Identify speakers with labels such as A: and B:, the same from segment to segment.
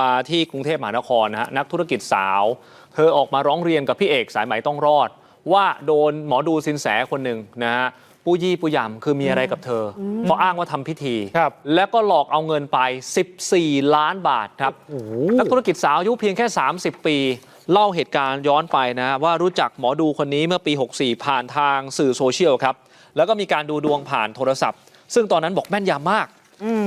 A: มาที่กรุงเทพมหานครนะฮะนักธุรกิจสาว เธอออกมาร้องเรียนกับพี่เอกสายไหมต้องรอด ว่าโดนหมอดูสินแสคนหนึ่งนะฮะปู้ยี่ปู้ยำคือมีอะไรกับเธออเพราะอ้างว่าทำพิธี
B: ครับ
A: แล้วก็หลอกเอาเงินไป 14 ล้านบาทครับนักธุรกิจสาวอายุเพียงแค่ 30 ปี เล่าเหตุการณ์ย้อนไปนะว่ารู้จักหมอดูคนนี้เมื่อปี 64 ผ่านทางสื่อโซเชียลครับแล้วก็มีการดูดวงผ่านโทรศัพท์ ซึ่งตอนนั้นบอกแม่นยำมาก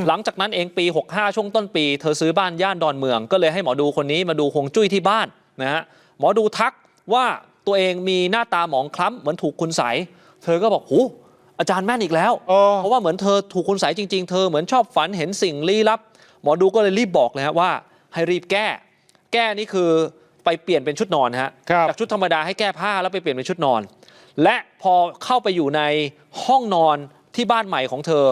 A: หลังจากนั้นเองปี 65 ช่วงต้นปี เธอซื้อบ้านย่านดอนเมือง ก็เลยให้หมอดูคนนี้มาดูฮวงจุ้ยที่บ้านนะฮะหมอดูทักว่าตัวเองมีหน้าตาหมองคล้ำเหมือนถูกคุณใสยเธอก็บอกหูอาจารย์แม่นอีกแล้ว
B: อ๋อ
A: เพราะว่าเหมือนเธอถูกคุณใสยจริง ๆ เธอเหมือนชอบฝันเห็นสิ่งลี้ลับ หมอดูก็เลยรีบบอกเลยฮะว่าให้รีบแก้ แก้นี่คือไปเปลี่ยนเป็นชุดนอนฮะ
B: ครับ
A: จากชุดธรรมดาให้แก้ผ้าแล้วไปเปลี่ยนเป็นชุดนอน และพอเข้าไปอยู่ในห้องนอนที่บ้านใหม่ของเธอ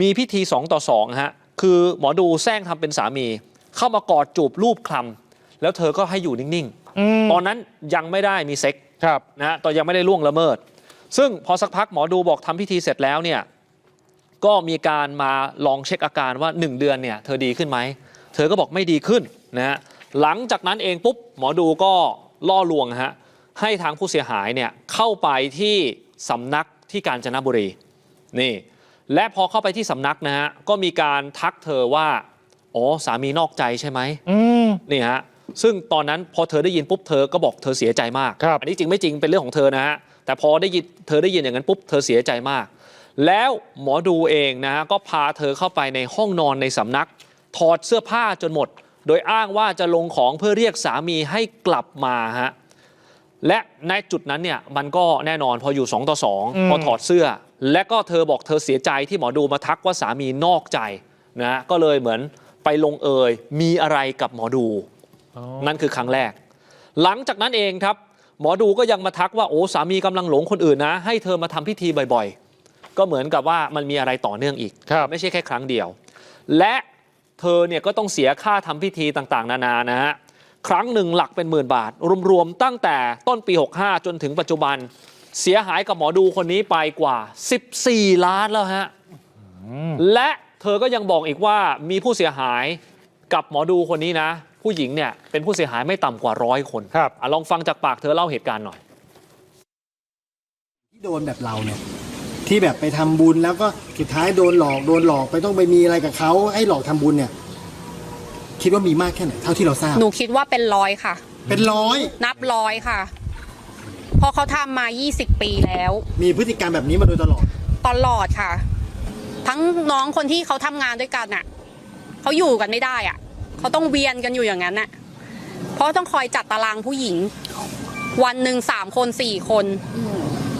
A: มีพิธี2ต่อ2ฮะคือหมอดูแซงทำเป็นสามี เข้ามากอดจูบรูปคลำแล้วเธอก็ให้อยู่นิ่ง
B: อืม
A: ๆตอนนั้นยังไม่ได้มีเซ็ก
B: ครับ
A: นะฮะตอนยังไม่ได้ล่วงละเมิด ซึ่งพอสักพักหมอดูบอกทำพิธีเสร็จแล้วเนี่ยก็มีการมาลองเช็คอาการว่า 1 เดือนเนี่ยเธอดีขึ้นไหม เธอก็บอกไม่ดีขึ้นนะฮะหลังจากนั้นเองปุ๊บหมอดูก็ล่อลวงฮะให้ทางผู้เสียหายเนี่ยเข้าไปที่สำนักที่กาญจนบุรีนี่ และพอเข้าไปที่สำนักนะฮะก็มีการทักเธอว่าอ๋อสามีนอกใจใช่ไหม
B: อืม
A: นี่ฮะซึ่งตอนนั้นพอเธอได้ยินปุ๊บเธอก็บอกเธอเสียใจมาก
B: ครับ
A: อันนี้จริงไม่จริงเป็นเรื่องของเธอนะฮะแต่พอได้ยินเธอได้ยินอย่างนั้นปุ๊บเธอเสียใจมาก แล้วหมอดูเองนะฮะก็พาเธอเข้าไปในห้องนอนในสำนัก ถอดเสื้อผ้าจนหมด โดยอ้างว่าจะลงของเพื่อเรียกสามีให้กลับมาฮะและในจุดนั้นเนี่ยมันก็แน่นอนพออยู่ 2 ต่อ
B: อืม
A: 2พอถอดเสื้อ และก็เธอบอกเธอเสียใจที่หมอดูมาทักว่าสามีนอกใจนะฮะก็เลยเหมือนไปลงเอยมีอะไรกับหมอดู
B: อ๋อ
A: นั่นคือครั้งแรก หลังจากนั้นเองครับ หมอดูก็ยังมาทักว่าโอ้สามีกำลังหลงคนอื่นนะ ให้เธอมาทำพิธีบ่อยๆ ก็เหมือนกับว่ามันมีอะไรต่อเนื่องอีก
B: ครับ
A: ไม่ใช่แค่ครั้งเดียว และเธอเนี่ยก็ต้องเสียค่าทำพิธีต่างๆ นานานะฮะครั้งหนึ่งหลักเป็นหมื่นบาท รวมๆตั้งแต่ต้นปี 65 จนถึงปัจจุบัน เสียหายกับหมอดูคนนี้ไปกว่า 14 ล้านแล้วฮะ และเธอก็ยังบอกอีกว่ามีผู้เสียหายกับหมอดูคนนี้นะ ผู้หญิงเนี่ยเป็นผู้เสียหายไม่ต่ำกว่าร้อยคน
B: ครับ
A: อะลองฟังจากปากเธอเล่าเหตุการณ์หน่อย
C: ที่โดนแบบเราเนี่ยที่แบบไปทำบุญแล้วก็สุดท้ายโดนหลอกโดนหลอกไปต้องไปมีอะไรกับเขาให้หลอกทำบุญเนี่ย คิดว่ามีมากแค่ไหนเท่าที่เราทราบ
D: หนูคิดว่าเป็นร้อยค่ะ
C: เป็นร้อย
D: นับร้อยค่ะ เพราะเขาทำมา 20 ปีแล้ว
C: มีพฤติกรรมแบบนี้มาโดยตลอด
D: ตลอดค่ะ ทั้งน้องคนที่เขาทำงานด้วยกันน่ะเขาอยู่กันไม่ได้อะเขาต้องเวียนกันอยู่อย่างนั้นน่ะเพราะต้องคอยจัดตารางผู้หญิง วันหนึ่งสามคนสี่คน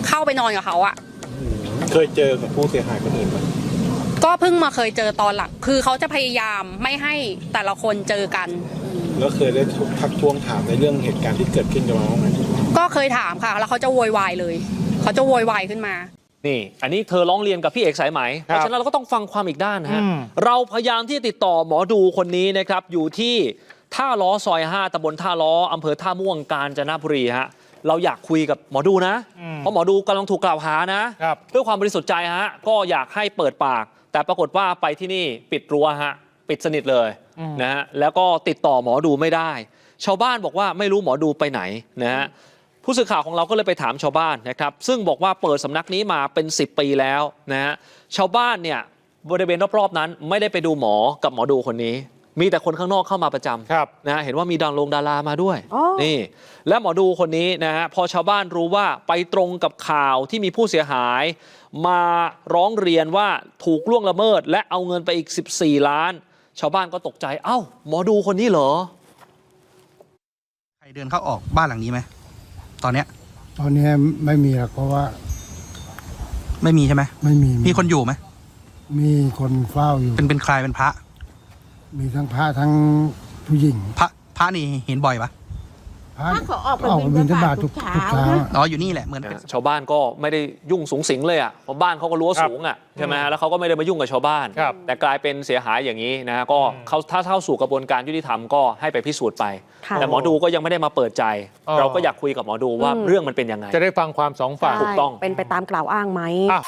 D: เข้าไปนอนกับเขาอะ
B: เคยเจอกับผู้เสียหายคนอื่นไหม
D: ก็เพิ่งมาเคยเจอตอนหลัง คือเขาจะพยายามไม่ให้แต่ละคนเจอกัน
B: แล้วเคยได้ทักท้วงถามในเรื่องเหตุการณ์ที่เกิดขึ้นกับเราบ้างไหม
D: ก็เคยถามค่ะ แล้วเขาจะโวยวายเลย เขาจะโวยวายขึ้นมา
A: นี่ อันนี้เธอร้องเรียนกับพี่เอกสายไหมเพ
B: ครับ
A: ราะฉะนั้นเราก็ต้องฟังความอีกด้านนะฮะ
B: อืม
A: เราพยายามที่จะติดต่อหมอดูคนนี้นะครับ อยู่ที่ท่าล้อซอย 5ตำบลท่าล้ออำเภอท่าม่วงกาญจนบุรีฮะ เราอยากคุยกับหมอดูนะ เพราะหมอดูกำลังถูกกล่าวหานะ
B: ครับ
A: เพื่อความบริสุทธิ์ใจฮะ ก็อยากให้เปิดปาก แต่ปรากฏว่าไปที่นี่ปิดรั้วฮะ ปิดสนิทเลย
B: อืม
A: นะฮะแล้วก็ติดต่อหมอดูไม่ได้ ชาวบ้านบอกว่าไม่รู้หมอดูไปไหนนะฮะผู้สื่อข่าวของเราก็เลยไปถามชาวบ้านนะครับ ซึ่งบอกว่าเปิดสำนักนี้มาเป็น 10 ปีแล้วนะฮะชาวบ้านเนี่ยบริเวณรอบๆนั้น ไม่ได้ไปดูหมอกับหมอดูคนนี้ มีแต่คนข้างนอกเข้ามาประจำ
B: ครับ
A: นะฮะเห็นว่ามีดังลงดารามาด้วย
E: อ๋อ
A: นี่ และหมอดูคนนี้นะฮะพอชาวบ้านรู้ว่าไปตรงกับข่าวที่มีผู้เสียหาย มาร้องเรียนว่าถูกล่วงละเมิด และเอาเงินไปอีก 14 ล้าน ชาวบ้านก็ตกใจ เอ้า หมอดูคนนี้เหรอ
F: ใครเดินเข้าออกบ้านหลังนี้ไหมตอนเนี้ย
G: ตอนนี้ไม่มีหรอกเพราะว่า
F: ไม่มีใช่ไหม
G: ไม่มี
F: มีคนอยู่ไหม
G: มีคนเฝ้าอยู่
F: เป็นเป็นใครเป็นพระ
G: มีทั้งพระทั้งผู้หญิง
F: พระพระนี่เห็นบ่อยปะ
G: พระ
E: ถ้าเขาออกไป
G: ออกไปบิณฑบาต
E: บิ
G: ทุก
E: ณฑบาต
G: ทุก
E: ทุก
G: เช้า
E: เช้า
G: อะ
F: อ๋ออยู่นี่แหละเหมือนเป็น
A: ชาวบ้านก็ไม่ได้ยุ่งสูงสิงเลยอะเพราะบ้านเขาก็รั้ว
B: ครับ
A: สูงอะใช่ไหมฮะแล้วเขาก็ไม่ได้มายุ่งกับชาวบ้าน
B: ครับ
A: แต่กลายเป็นเสียหายอย่างนี้นะฮะก็
B: อืม
A: เขาถ้าเข้าสู่กระบวนการยุติธรรมก็ให้ไปพิสูจน์ไป
E: ค่ะ
A: แต่หมอดูก็ยังไม่ได้มาเปิดใจ
B: อ๋อ
A: เราก็อยากคุยกับหมอดูว่า
E: อืม
A: เรื่องมันเป็นยังไง
B: จะได้ฟังความสองฝั่ง
A: ถูกต้อง
E: เป็นไปตามกล่าวอ้างไหม
B: อะ